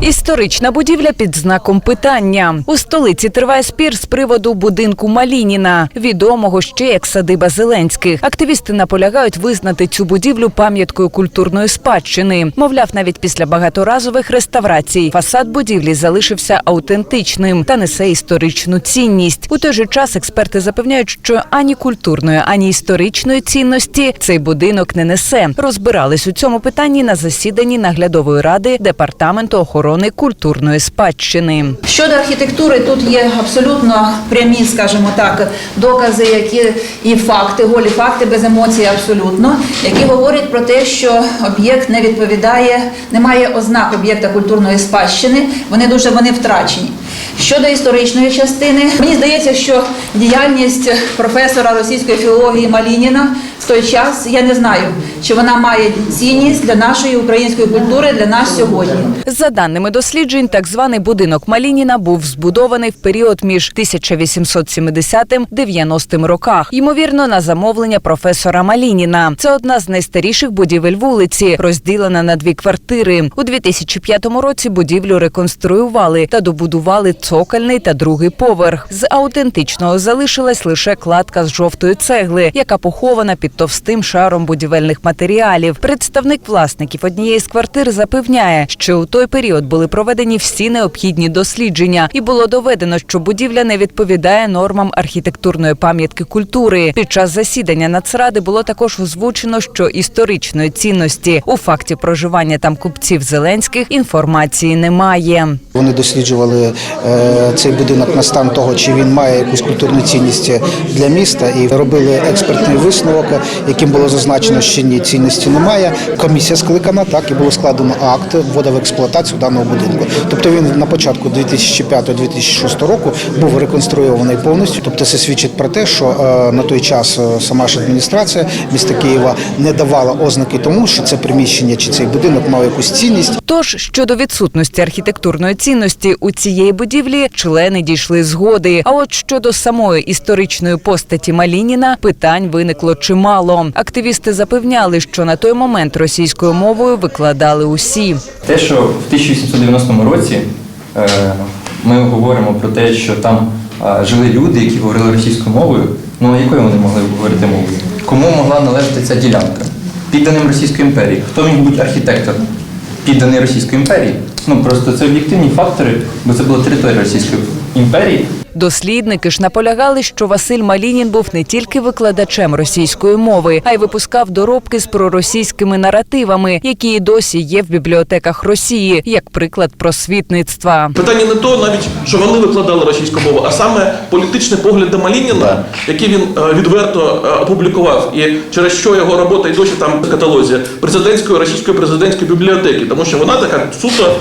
Історична будівля під знаком питання. У столиці триває спір з приводу будинку Малініна, відомого ще як садиба Зеленських. Активісти наполягають визнати цю будівлю пам'яткою культурної спадщини. Мовляв, навіть після багаторазових реставрацій фасад будівлі залишився аутентичним та несе історичну цінність. У той же час експерти запевняють, що ані культурної, ані історичної цінності цей будинок не несе. Розбирались у цьому питанні на засіданні наглядової ради департаменту охорони культурної спадщини. Щодо архітектури, тут є абсолютно прямі, скажімо так, докази, які і факти, голі факти без емоцій, абсолютно, які говорять про те, що об'єкт не відповідає, немає ознак об'єкта культурної спадщини. Вони дуже вони втрачені. Щодо історичної частини, мені здається, що діяльність професора російської філології Малініна в той час я не знаю, чи вона має цінність для нашої української культури, для нас сьогодні. За даними досліджень, так званий будинок Малініна був збудований в період між 1870-90 роках. Ймовірно, на замовлення професора Малініна. Це одна з найстаріших будівель вулиці, розділена на дві квартири. У 2005 році будівлю реконструювали та добудували цокольний та другий поверх. З аутентичного залишилась лише кладка з жовтої цегли, яка похована під товстим шаром будівельних матеріалів. Представник власників однієї з квартир запевняє, що у той період були проведені всі необхідні дослідження, і було доведено, що будівля не відповідає нормам архітектурної пам'ятки культури. Під час засідання нацради було також озвучено, що історичної цінності у факті проживання там купців зеленських інформації немає. Вони досліджували е, цей будинок на стан того, чи він має якусь культурну цінність для міста, і робили експертний висновок, яким було зазначено, що ні цінності немає. Комісія скликана, так і було складено акт вводу в експлуатацію даного будинку. Тобто він на початку 2005-2006 року був реконструйований повністю. Тобто це свідчить про те, що е, на той час е, сама ж адміністрація міста Києва не давала ознаки тому, що це приміщення чи цей будинок мав якусь цінність. Тож щодо відсутності архітектурної цінності у цієї будівлі члени дійшли згоди. А от щодо самої історичної постаті Малініна питань виникло чимало. Активісти запевняли, що на той момент російською мовою викладали усі. Те, що в 1890 році е, ми говоримо про те, що там е, жили люди, які говорили російською мовою, ну якою вони могли говорити мовою? Кому могла належати ця ділянка? Підданим Російської імперії. Хто міг бути архітектор? Підданий Російської імперії? Ну просто це об'єктивні фактори, бо це була територія Російської імперії. Дослідники ж наполягали, що Василь Малінін був не тільки викладачем російської мови, а й випускав доробки з проросійськими наративами, які і досі є в бібліотеках Росії, як приклад просвітництва. Питання не то, навіть що вони викладали російську мову, а саме політичні погляди Малініна, які він е, відверто е, опублікував, і через що його робота й досі там в каталозі президентської російської президентської бібліотеки, тому що вона така суто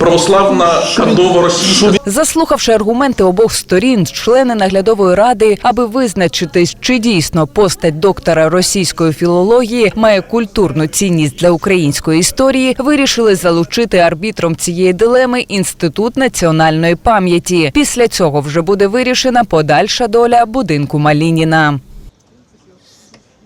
православна кандово російська. Заслухавши аргументи обох сторін, члени наглядової ради, аби визначитись, чи дійсно постать доктора російської філології має культурну цінність для української історії, вирішили залучити арбітром цієї дилеми інститут національної пам'яті. Після цього вже буде вирішена подальша доля будинку Малініна.